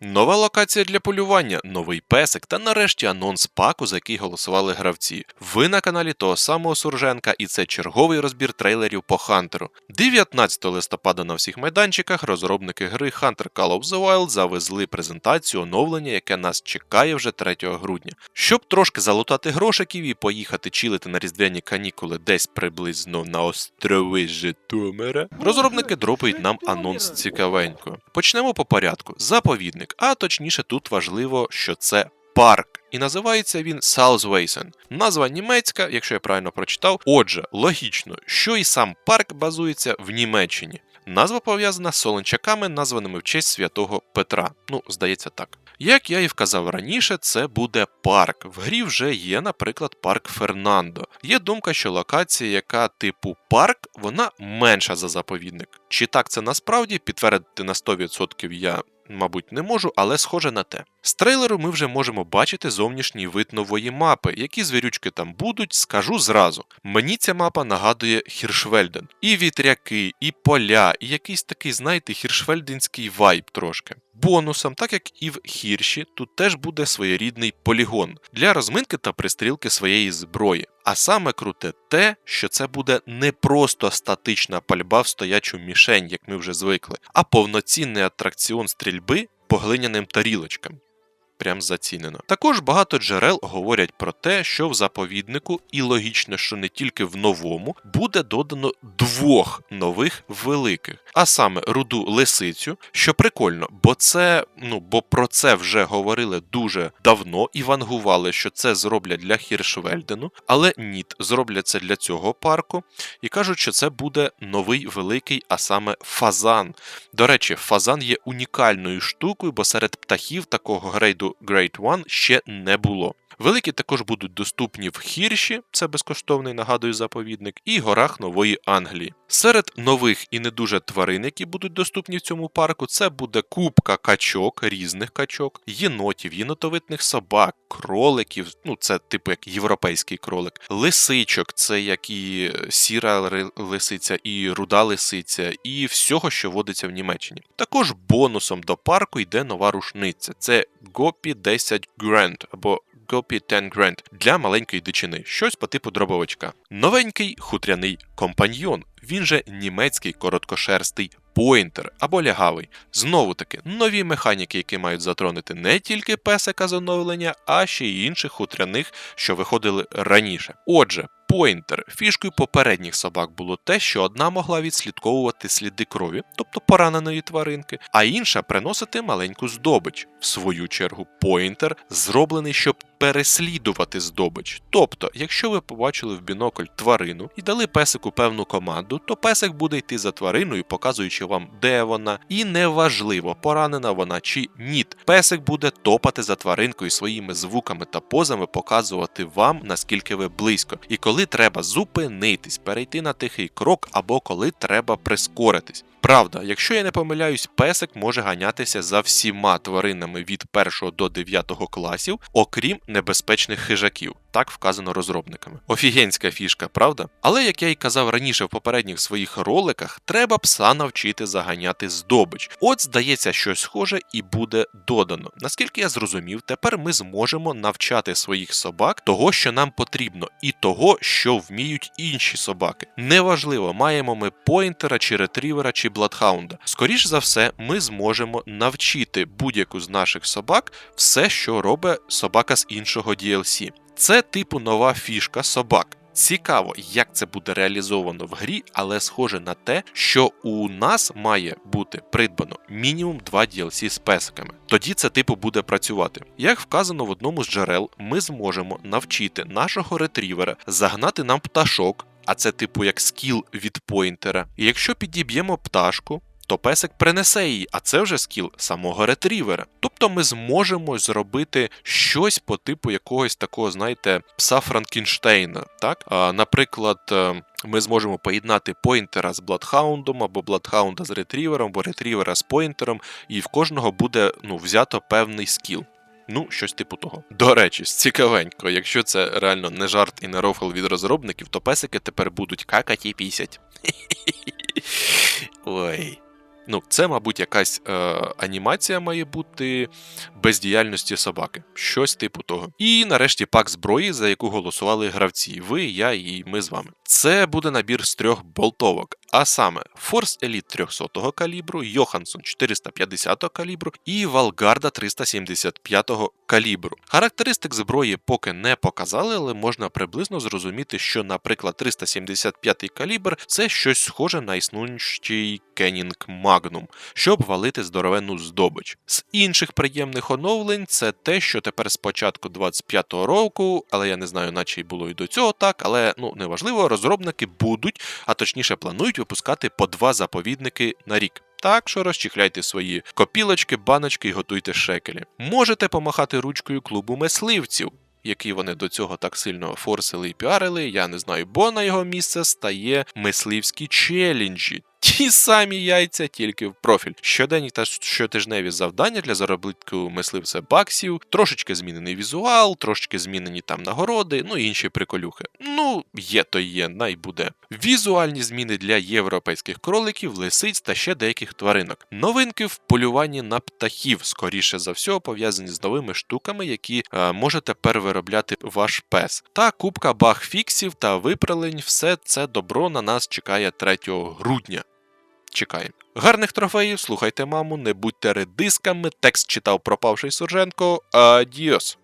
Нова локація для полювання, новий песик та нарешті анонс паку, за який голосували гравці. Ви на каналі того самого Сурженка, і це черговий розбір трейлерів по Хантеру. 19 листопада на всіх майданчиках розробники гри Hunter Call of the Wild завезли презентацію оновлення, яке нас чекає вже 3 грудня. Щоб трошки залутати грошиків і поїхати чилити на різдвяні канікули десь приблизно на острови Житомира, розробники дропають нам анонс цікавенько. Почнемо по порядку. Заповідник, а точніше тут важливо, що це парк. І називається він Salzweissen. Назва німецька, якщо я правильно прочитав. Отже, логічно, що і сам парк базується в Німеччині. Назва пов'язана з солончаками, названими в честь святого Петра. Ну, здається так. Як я і вказав раніше, це буде парк. В грі вже є, наприклад, парк Фернандо. Є думка, що локація, яка типу парк, вона менша за заповідник. Чи так це насправді підтвердити на 100% я. Мабуть, не можу, але схоже на те. З трейлеру ми вже можемо бачити зовнішній вид нової мапи. Які звірючки там будуть, скажу зразу. Мені ця мапа нагадує Хіршвельден. І вітряки, і поля, і якийсь такий, знаєте, хіршвельденський вайб трошки. Бонусом, так як і в Хірші, тут теж буде своєрідний полігон для розминки та пристрілки своєї зброї. А саме круте те, що це буде не просто статична пальба в стоячу мішень, як ми вже звикли, а повноцінний атракціон стрільби по глиняним тарілочкам. Прям зацінено. Також багато джерел говорять про те, що в заповіднику, і логічно, що не тільки в новому, буде додано двох нових великих, а саме руду лисицю, що прикольно, бо це ну бо про це вже говорили дуже давно і вангували, що це зроблять для Хіршвельдену, але ні, зроблять це для цього парку і кажуть, що це буде новий великий, а саме фазан. До речі, фазан є унікальною штукою, бо серед птахів такого грейду Great One ще не було. Великі також будуть доступні в Хірші, це безкоштовний нагадую заповідник, і горах Нової Англії. Серед нових і не дуже тварин, які будуть доступні в цьому парку, це буде купка качок, різних качок, єнотів, єнотовитних собак, кроликів, ну це типу як європейський кролик, лисичок, це як і сіра лисиця, і руда лисиця, і всього, що водиться в Німеччині. Також бонусом до парку йде нова рушниця. Це Гопі 10 Grand або Гопі 10 Grand для маленької дичини, щось по типу дробовичка. Новенький хутряний компаньйон, він же німецький короткошерстий поінтер або лягавий. Знову таки, нові механіки, які мають затронути не тільки песика з оновлення, а ще й інших хутряних, що виходили раніше. Отже, Поінтер фішкою попередніх собак було те, що одна могла відслідковувати сліди крові, тобто пораненої тваринки, а інша приносити маленьку здобич. В свою чергу, поінтер зроблений, щоб переслідувати здобич. Тобто, якщо ви побачили в бінокль тварину і дали песику певну команду, то песик буде йти за твариною, показуючи вам, де вона, і неважливо, поранена вона чи ні. Песик буде топати за тваринкою своїми звуками та позами, показувати вам, наскільки ви близько, і коли треба зупинитись, перейти на тихий крок, або коли треба прискоритись. Правда, якщо я не помиляюсь, песик може ганятися за всіма тваринами від 1 до 9 класів, окрім небезпечних хижаків. Так вказано розробниками. Офігенська фішка, правда? Але як я й казав раніше в попередніх своїх роликах, треба пса навчити заганяти здобич. От здається, щось схоже і буде додано. Наскільки я зрозумів, тепер ми зможемо навчати своїх собак того, що нам потрібно, і того, що вміють інші собаки. Неважливо, маємо ми поінтера чи ретрівера чи бладхаунда. Скоріш за все, ми зможемо навчити будь-яку з наших собак все, що робить собака з іншого DLC. Це типу нова фішка собак. Цікаво, як це буде реалізовано в грі, але схоже на те, що у нас має бути придбано мінімум 2 DLC з песиками. Тоді це типу буде працювати. Як вказано в одному з джерел, ми зможемо навчити нашого ретрівера загнати нам пташок, а це типу як скіл від поінтера. І якщо підіб'ємо пташку, то песик принесе її, а це вже скіл самого ретрівера. Тобто ми зможемо зробити щось по типу якогось такого, знаєте, пса Франкенштейна. Так? А, наприклад, е, ми зможемо поєднати поінтера з бладхаундом, або бладхаунда з ретрівером, або ретрівера з поінтером, і в кожного буде ну, взято певний скіл. Ну, щось типу того. До речі, цікавенько, якщо це реально не жарт і не рофл від розробників, то песики тепер будуть какать і пісять. Ой. Ну, це, мабуть, якась е, анімація має бути бездіяльності собаки, щось типу того. І нарешті пак зброї, за яку голосували гравці. Ви, я і ми з вами. Це буде набір з трьох болтовок, а саме Force Elite 300 калібру, Йоханссон 450 калібру і Валгарда 375 калібру. Характеристик зброї поки не показали, але можна приблизно зрозуміти, що, наприклад, 375 калібр це щось схоже на існуючий Кенінг Магнум, щоб валити здоровенну здобич. З інших приємних оновлень це те, що тепер з початку 25-го року, але я не знаю, наче й було і до цього так, але ну неважливо, розробники будуть, а точніше планують випускати по два заповідники на рік. Так що розчіхляйте свої копілочки, баночки і готуйте шекелі. Можете помахати ручкою клубу мисливців. Який вони до цього так сильно форсили і піарили, я не знаю, бо на його місце стає мисливські челенджі. Ті самі яйця, тільки в профіль. Щоденні та щотижневі завдання для заробітку мисливця баксів, трошечки змінений візуал, трошечки змінені там нагороди, ну і інші приколюхи. Ну, є то є, най буде. Візуальні зміни для європейських кроликів, лисиць та ще деяких тваринок. Новинки в полюванні на птахів, скоріше за всього, пов'язані з новими штуками, які е, може тепер виробляти ваш пес. Та кубка баг-фіксів та виправлень, все це добро на нас чекає 3 грудня. Чекаємо. Гарних трофеїв, слухайте маму, не будьте редисками. Текст читав пропавший Сурженко. Адіос.